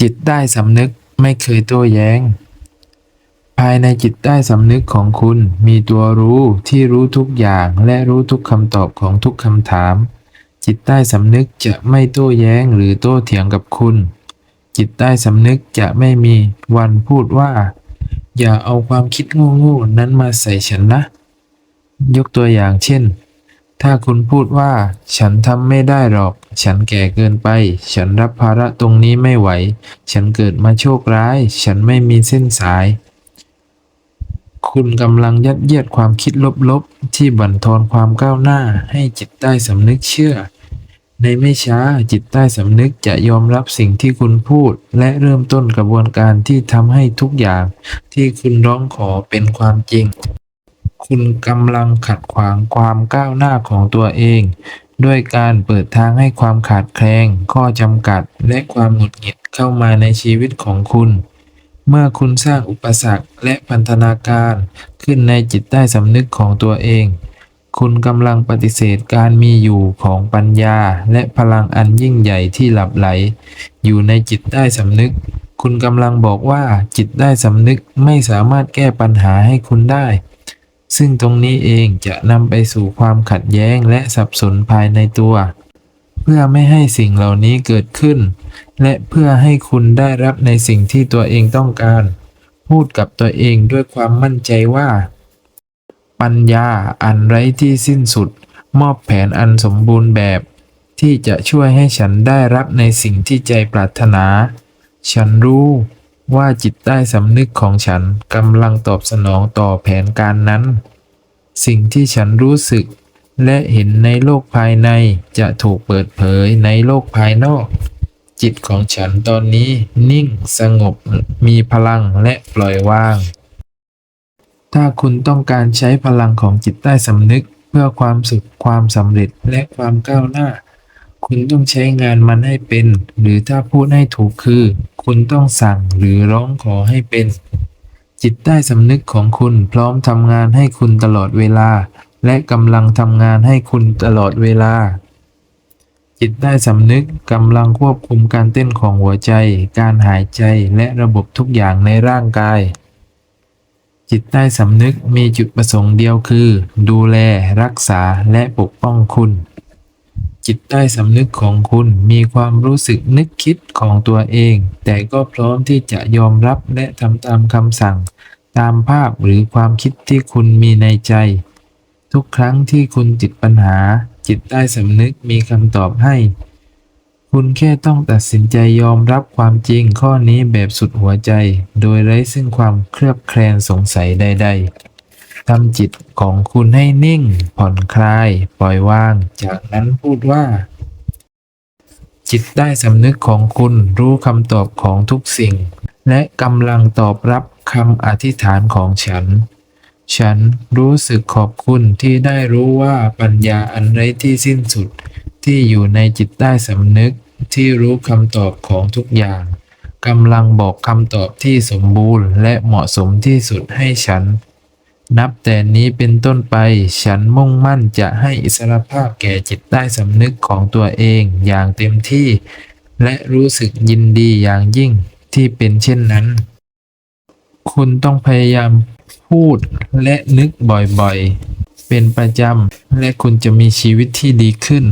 จิตใต้สำนึกไม่เคยโต้แย้ง ภายในจิตใต้สำนึกของคุณมีตัวรู้ที่รู้ทุกอย่างและรู้ทุกคำตอบของทุกคำถาม จิตใต้สำนึกจะไม่โต้แย้งหรือโต้เถียงกับคุณ จิตใต้สำนึกจะไม่มีวันพูดว่า อย่าเอาความคิดโง่ๆนั้นมาใส่ฉันนะ ยกตัวอย่างเช่น ถ้าคุณพูดว่า ฉันทำไม่ได้หรอก ฉันแก่เกินไป ฉันรับภาระตรงนี้ไม่ไหว ฉันเกิดมาโชคร้าย ฉันไม่มีเส้นสาย คุณกำลังยัดเยียดความคิดลบๆ ที่บั่นทอนความก้าวหน้า ให้จิตใต้สำนึกเชื่อ ในไม่ช้าจิตใต้สำนึกจะยอมรับสิ่งที่คุณพูด และเริ่มต้นกระบวนการที่ทำให้ทุกอย่าง ที่คุณร้องขอเป็นความจริง คุณกำลังขัดขวางความก้าวหน้าของตัวเอง ด้วยการเปิดทางให้ความขาดแคลน ข้อจำกัด และความหงุดหงิดเข้ามาในชีวิตของคุณ เมื่อคุณสร้างอุปสรรคและพันธนาการ ขึ้นในจิตใต้สำนึกของตัวเอง คุณกำลังปฏิเสธการมีอยู่ของปัญญา และพลังอันยิ่งใหญ่ที่หลับไหล อยู่ในจิตใต้สำนึก คุณกำลังบอกว่าจิตใต้สำนึกไม่สามารถแก้ปัญหาให้คุณได้ ซึ่งตรงนี้เองจะนำไปสู่ความขัดแย้งและสับสนภายในตัว เพื่อไม่ให้สิ่งเหล่านี้เกิดขึ้น และเพื่อให้คุณได้รับในสิ่งที่ตัวเองต้องการ พูดกับตัวเองด้วยความมั่นใจว่า ปัญญาอันไร้ที่สิ้นสุด มอบแผนอันสมบูรณ์แบบ ที่จะช่วยให้ฉันได้รับในสิ่งที่ใจปรารถนา ฉันรู้ ว่าจิตใต้สำนึกของฉันกำลังตอบสนองต่อแผนการนั้น สิ่งที่ฉันรู้สึกและเห็นในโลกภายในจะถูกเปิดเผยในโลกภายนอก จิตของฉันตอนนี้นิ่งสงบมีพลังและปล่อยวาง ถ้าคุณต้องการใช้พลังของจิตใต้สำนึกเพื่อความสุขความสำเร็จและความก้าวหน้า คุณต้องใช้งานมันให้เป็น หรือถ้าพูดให้ถูกคือ คุณต้องสั่งหรือร้องขอให้เป็น จิตใต้สำนึกของคุณพร้อมทำงานให้คุณตลอดเวลา และกำลังทำงานให้คุณตลอดเวลา จิตใต้สำนึกกำลังควบคุมการเต้นของหัวใจ การหายใจและระบบทุกอย่างในร่างกายจิตใต้สำนึกมีจุดประสงค์เดียวคือ ดูแล รักษาและปกป้องคุณ จิตใต้สำนึกของคุณมีความรู้สึกนึกคิดของตัวเอง แต่ก็พร้อมที่จะยอมรับและทำตามคำสั่ง ตามภาพหรือความคิดที่คุณมีในใจ ทุกครั้งที่คุณติดปัญหา จิตใต้สำนึกมีคำตอบให้ คุณแค่ต้องตัดสินใจยอมรับความจริงข้อนี้แบบสุดหัวใจ โดยไร้ซึ่งความเคลือบแคลงสงสัยใด ๆ ทำจิตของคุณให้นิ่ง ผ่อนคลาย ปล่อยวาง จากนั้นพูดว่า จิตใต้สำนึกของคุณรู้คำตอบของทุกสิ่ง และกำลังตอบรับคำอธิษฐานของฉัน ฉันรู้สึกขอบคุณที่ได้รู้ว่าปัญญาอันไร้ที่สิ้นสุด ที่อยู่ในจิตใต้สำนึกที่รู้คำตอบของทุกอย่างกำลังบอกคำตอบที่สมบูรณ์และเหมาะสมที่สุดให้ฉัน นับแต่นี้เป็นต้นไปฉันมุ่งมั่นจะให้อิสรภาพแก่จิตใต้สำนึกของตัวเองอย่างเต็มที่ และรู้สึกยินดีอย่างยิ่งที่เป็นเช่นนั้น คุณต้องพยายามพูดและนึกบ่อยๆ เป็นประจำ และคุณจะมีชีวิตที่ดีขึ้น